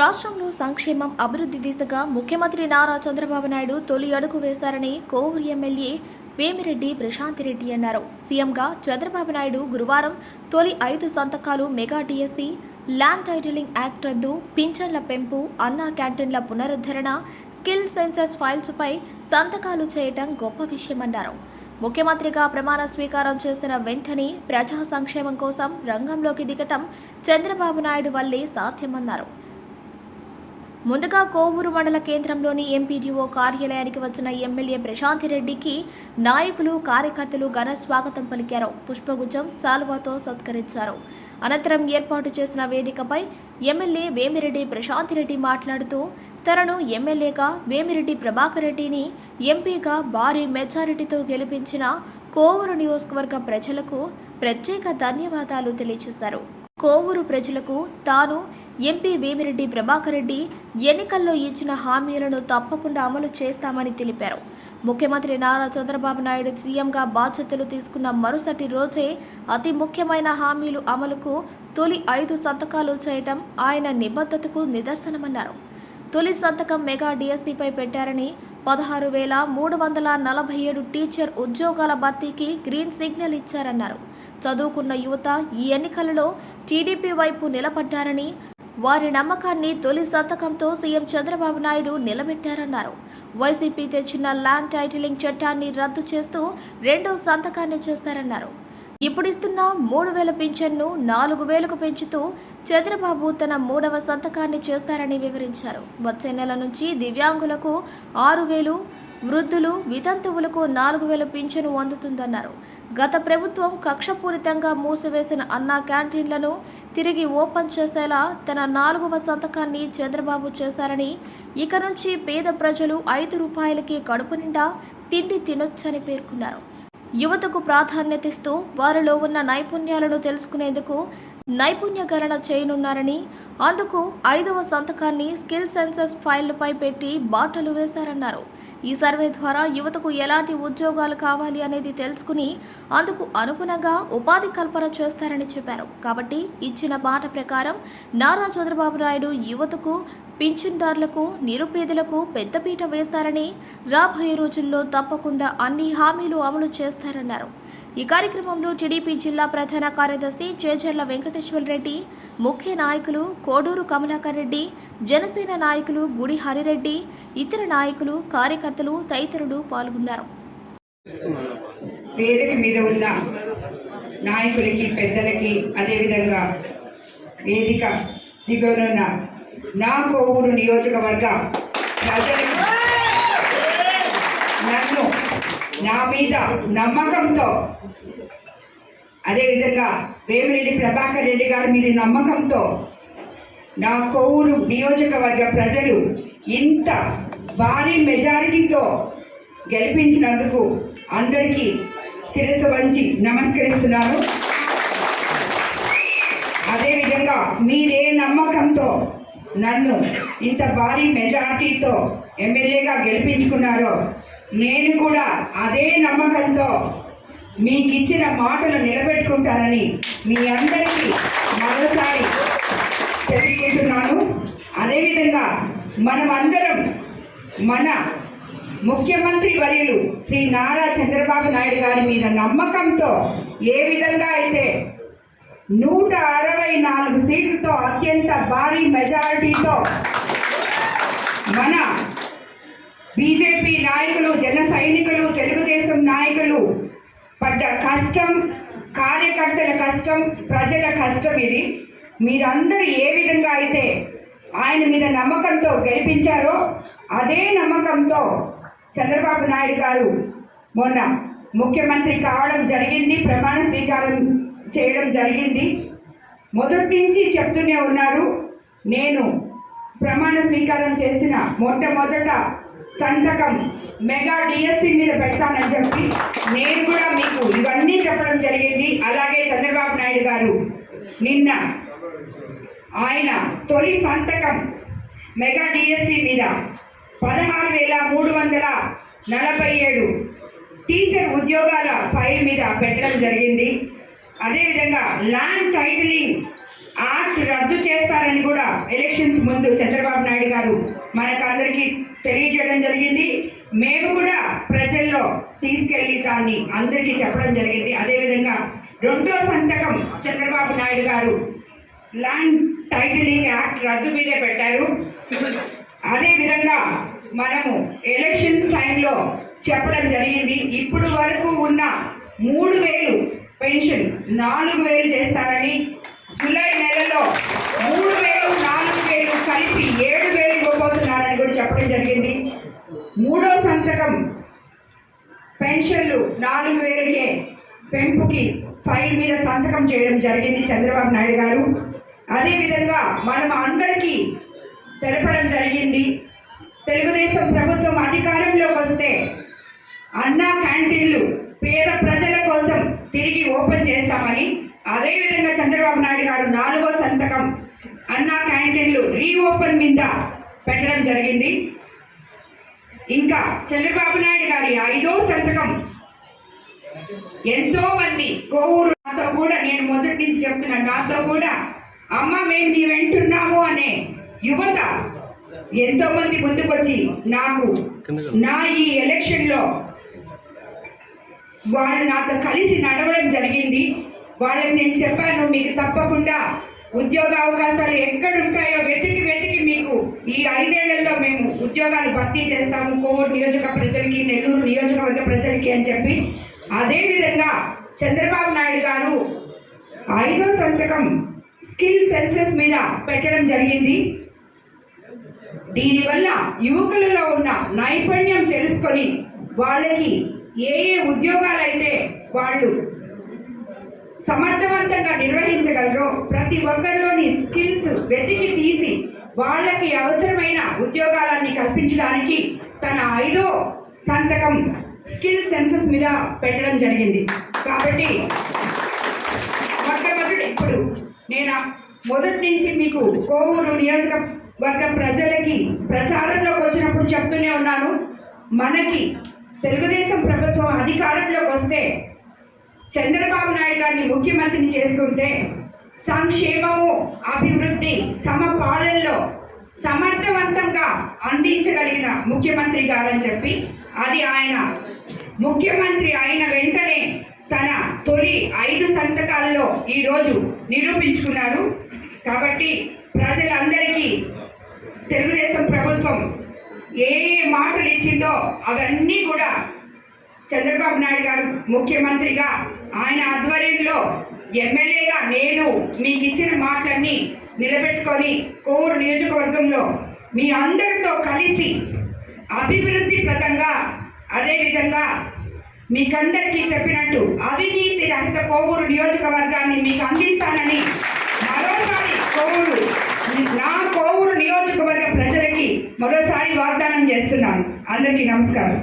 రాష్ట్రంలో సంక్షేమం అభివృద్ధి దిశగా ముఖ్యమంత్రి నారా చంద్రబాబు నాయుడు తొలి అడుగు వేశారని కోవూరు ఎమ్మెల్యే వేమిరెడ్డి ప్రశాంతిరెడ్డి అన్నారు. సీఎంగా చంద్రబాబు నాయుడు గురువారం తొలి ఐదు సంతకాలు mega TSC land titling act రద్దు పింఛన్ల పెంపు అన్నా క్యాంటీన్ల పునరుద్ధరణ స్కిల్ సెన్సస్ ఫైల్స్పై సంతకాలు చేయటం గొప్ప విషయమన్నారు. ముఖ్యమంత్రిగా ప్రమాణ స్వీకారం చేసిన వెంటనే ప్రజా సంక్షేమం కోసం రంగంలోకి దిగటం చంద్రబాబు నాయుడు వల్లే సాధ్యమన్నారు. ముందుగా కోవూరు మండల కేంద్రంలోని ఎంపీడీఓ కార్యాలయానికి వచ్చిన ఎమ్మెల్యే ప్రశాంత్ రెడ్డికి నాయకులు కార్యకర్తలు ఘన స్వాగతం పలికారు. పుష్పగుచ్చం సాల్వాతో సత్కరించారు. అనంతరం ఏర్పాటు చేసిన వేదికపై ఎమ్మెల్యే వేమిరెడ్డి ప్రశాంత్ రెడ్డి మాట్లాడుతూ తనను ఎమ్మెల్యేగా వేమిరెడ్డి ప్రభాకర్ రెడ్డిని ఎంపీగా భారీ మెజారిటీతో గెలిపించిన కోవూరు నియోజకవర్గ ప్రజలకు ప్రత్యేక ధన్యవాదాలు తెలియజేశారు. కోవూరు ప్రజలకు తాను ఎంపీ వేమిరెడ్డి ప్రభాకర్ రెడ్డి ఎన్నికల్లో ఇచ్చిన హామీలను తప్పకుండా అమలు చేస్తామని తెలిపారు. ముఖ్యమంత్రి నారా చంద్రబాబు నాయుడు సీఎంగా బాధ్యతలు తీసుకున్న మరుసటి రోజే అతి ముఖ్యమైన హామీలు అమలుకు తొలి ఐదు సంతకాలు చేయటం ఆయన నిబద్ధతకు నిదర్శనమన్నారు. తొలి సంతకం మెగా డిఎస్సిపై పెట్టారని పదహారు వేల మూడు వందల నలభై ఏడు టీచర్ ఉద్యోగాల భర్తీకి గ్రీన్ సిగ్నల్ ఇచ్చారన్నారు. చదువుకున్న యువత ఈ ఎన్నికలలో టీడీపీ వైపు నిలబడ్డారని వారి నమ్మకాన్ని తొలి సంతకంతో సీఎం చంద్రబాబు నాయుడు నిలబెట్టారన్నారు. వైసీపీ తెచ్చిన ల్యాండ్ టైటిలింగ్ చట్టాన్ని రద్దు చేస్తూ రెండో సంతకాన్ని చేశారన్నారు. ఇప్పుడిస్తున్న మూడు వేల పింఛన్ను నాలుగు వేలకు పెంచుతూ చంద్రబాబు తన మూడవ సంతకాన్ని చేస్తారని వివరించారు. వచ్చే నెల నుంచి దివ్యాంగులకు ఆరు వేలు వృద్ధులు వితంతువులకు నాలుగు వేల పింఛను అందుతుందన్నారు. గత ప్రభుత్వం కక్షపూరితంగా మూసివేసిన అన్నా క్యాంటీన్లను తిరిగి ఓపెన్ చేసేలా తన నాలుగవ సంతకాన్ని చంద్రబాబు చేశారని ఇక నుంచి పేద ప్రజలు ఐదు రూపాయలకి కడుపు నిండా తిండి తినొచ్చని పేర్కొన్నారు. యువతకు ప్రాధాన్యత ఇస్తూ వారిలో ఉన్న నైపుణ్యాలను తెలుసుకునేందుకు నైపుణ్యకరణ చేయనున్నారని అందుకు ఐదవ సంతకాన్ని స్కిల్ సెన్సస్ ఫైళ్ళపై పెట్టి బాటలు వేశారన్నారు. ఈ సర్వే ద్వారా యువతకు ఎలాంటి ఉద్యోగాలు కావాలి అనేది తెలుసుకుని అందుకు అనుగుణంగా ఉపాధి కల్పన చేస్తారని చెప్పారు. కాబట్టి ఇచ్చిన మాట ప్రకారం నారా చంద్రబాబు నాయుడు యువతకు పింఛన్దారులకు నిరుపేదలకు పెద్దపీట వేస్తారని రాబోయే రోజుల్లో తప్పకుండా అన్ని హామీలు అమలు చేస్తారన్నారు. ఈ కార్యక్రమంలో టీడీపీ జిల్లా ప్రధాన కార్యదర్శి చేజర్ల వెంకటేశ్వర రెడ్డి ముఖ్య నాయకులు కోడూరు కమలాకర్ రెడ్డి జనసేన నాయకులు గుడి హరిరెడ్డి ఇతర నాయకులు కార్యకర్తలు తదితరులు పాల్గొన్నారు. వేదిక మీద ఉన్న నాయకులకి పెద్దలకి అదేవిధంగా వేదిక దిగువనున్న నా కోవూరు నియోజకవర్గ ప్రజలకు నన్ను నా మీద నమ్మకంతో. అదేవిధంగా వేమిరెడ్డి ప్రభాకర్ రెడ్డి గారి మీద నమ్మకంతో నా కొవ్వూరు నియోజకవర్గ ప్రజలు ఇంత భారీ మెజారిటీతో గెలిపించినందుకు అందరికీ శిరస్సు వంచి నమస్కరిస్తున్నాను. అదేవిధంగా మీరే నమ్మకంతో నన్ను ఇంత భారీ మెజారిటీతో ఎమ్మెల్యేగా గెలిపించుకున్నారో నేను కూడా అదే నమ్మకంతో మీకు ఇచ్చిన మాటలు నిలబెట్టుకుంటానని మీ అందరికీ మరోసారి తెలుసుకుంటున్నాను అదేవిధంగా మనమందరం మన ముఖ్యమంత్రి వర్యులు శ్రీ నారా చంద్రబాబు నాయుడు గారి మీద నమ్మకంతో ఏ విధంగా అయితే నూట అరవై నాలుగు సీట్లతో అత్యంత భారీ మెజారిటీతో మన బీజేపీ నాయకులు జన సైనికులు తెలుగుదేశం నాయకులు పడ్డ కష్టం కార్యకర్తల కష్టం ప్రజల కష్టం ఇది. మీరందరూ ఏ విధంగా అయితే ఆయన మీద నమ్మకంతో గెలిపించారో అదే నమ్మకంతో చంద్రబాబు నాయుడు గారు మొన్న ముఖ్యమంత్రి కావడం జరిగింది ప్రమాణ స్వీకారం చేయడం జరిగింది. మొదటి నుంచి చెప్తూనే ఉన్నారు నేను ప్రమాణ స్వీకారం చేసిన మొట్టమొదట సంతకం మెగా డిఎస్సి మీద పెడతానని చెప్పి నేను కూడా మీకు ఇవన్నీ చెప్పడం జరిగింది. అలాగే నిన్న ఆయన తొలి సంతకం మెగా డిఎస్సి మీద పదహారు వేల మూడు వందల నలభై ఏడు టీచర్ ఉద్యోగాల ఫైల్ మీద పెట్టడం జరిగింది. అదేవిధంగా ల్యాండ్ టైటిలింగ్ యాక్ట్ రద్దు చేస్తారని కూడా ఎలక్షన్స్ ముందు చంద్రబాబు నాయుడు గారు మనకందరికీ తెలియజేయడం జరిగింది. మేము కూడా ప్రజల్లో తీసుకెళ్ళి దాన్ని అందరికీ చెప్పడం జరిగింది. అదే విధంగా రెండో సంతకం చంద్రబాబు నాయుడు గారు ల్యాండ్ టైటిలింగ్ యాక్ట్ రద్దు మీదే పెట్టారు. అదేవిధంగా మనము ఎలక్షన్స్ టైంలో చెప్పడం జరిగింది. ఇప్పుడు వరకు ఉన్న మూడు వేలు పెన్షన్ నాలుగు వేలు చేస్తారని జూలై నెలలో మూడు వేలు నాలుగు వేలు కలిపి ఏడు వేలు ఇవ్వబోతున్నారని కూడా చెప్పడం జరిగింది. మూడో సంతకం పెన్షన్లు నాలుగు వేలకే పెంపుకి ఫైల్ మీద సంతకం చేయడం జరిగింది చంద్రబాబు నాయుడు గారు. అదేవిధంగా మనం అందరికీ తెలపడం జరిగింది. తెలుగుదేశం ప్రభుత్వం అధికారంలోకి వస్తే అన్నా క్యాంటీన్లు పేద ప్రజల కోసం తిరిగి ఓపెన్ చేస్తామని అదేవిధంగా చంద్రబాబు నాయుడు గారు నాలుగో సంతకం అన్నా క్యాంటీన్లు రీఓపెన్ మీద పెట్టడం జరిగింది. ఇంకా చంద్రబాబు నాయుడు గారి ఐదో సంతకం ఎంతో మంది కోవూరు నాతో కూడా నేను మొదటి నుంచి చెప్తున్నాను నాతో కూడా అమ్మ మేము నీ వెంటున్నాము అనే యువత ఎంతో మంది ముందుకొచ్చి నాకు నా ఈ ఎలక్షన్లో వాళ్ళు నాతో కలిసి నడవడం జరిగింది. వాళ్ళకి నేను చెప్పాను మీకు తప్పకుండా ఉద్యోగ అవకాశాలు ఎక్కడ ఉంటాయో వెతికి వెతికి మీకు ఈ ఐదేళ్ళలో మేము ఉద్యోగాలు భర్తీ చేస్తాము. కోవూరు నియోజక ప్రజలకి నెల్లూరు నియోజకవర్గ ప్రజలకి అని చెప్పి అదేవిధంగా చంద్రబాబు నాయుడు గారు ఐదో సంతకం స్కిల్ సెన్సెస్ మీద పెట్టడం జరిగింది. దీనివల్ల యువకులలో ఉన్న నైపుణ్యం తెలుసుకొని వాళ్ళకి ఏ ఏ ఉద్యోగాలైతే వాళ్ళు సమర్థవంతంగా నిర్వహించగలరో ప్రతి ఒక్కరిలోని స్కిల్స్ వెతికి తీసి వాళ్ళకి అవసరమైన ఉద్యోగాలన్నీ కల్పించడానికి తన ఐదో సంతకం స్కిల్ సెన్సెస్ మీద పెట్టడం జరిగింది. కాబట్టి మొట్టమొదటి ఇప్పుడు నేను మొదటి నుంచి మీకు కోవూరు నియోజకవర్గ ప్రజలకి ప్రచారంలోకి వచ్చినప్పుడు చెప్తూనే ఉన్నాను. మనకి తెలుగుదేశం ప్రభుత్వం అధికారంలోకి వస్తే చంద్రబాబు నాయుడు గారిని ముఖ్యమంత్రిని చేసుకుంటే సంక్షేమము అభివృద్ధి సమపాలనలో సమర్థవంతంగా అందించగలిగిన ముఖ్యమంత్రి గారని చెప్పి అది ఆయన. ముఖ్యమంత్రి అయిన వెంటనే తన తొలి ఐదు సంతకాలలో ఈరోజు నిరూపించుకున్నారు. కాబట్టి ప్రజలందరికీ తెలుగుదేశం ప్రభుత్వం ఏ మాటలు ఇచ్చిందో అవన్నీ కూడా చంద్రబాబు నాయుడు గారు ముఖ్యమంత్రిగా ఆయన ఆధ్వర్యంలో ఎమ్మెల్యేగా నేను మీకు ఇచ్చిన మాటలన్నీ నిలబెట్టుకొని కోవూరు నియోజకవర్గంలో మీ అందరితో కలిసి అభివృద్ధి ప్రదంగా అదేవిధంగా మీకందరికీ చెప్పినట్టు అవినీతి రహిత కోవూరు నియోజకవర్గాన్ని మీకు అందిస్తానని మరోసారి కోవూరు నా కోవూరు నియోజకవర్గ ప్రజలకి మరోసారి వాగ్దానం చేస్తున్నాను. అందరికీ నమస్కారం.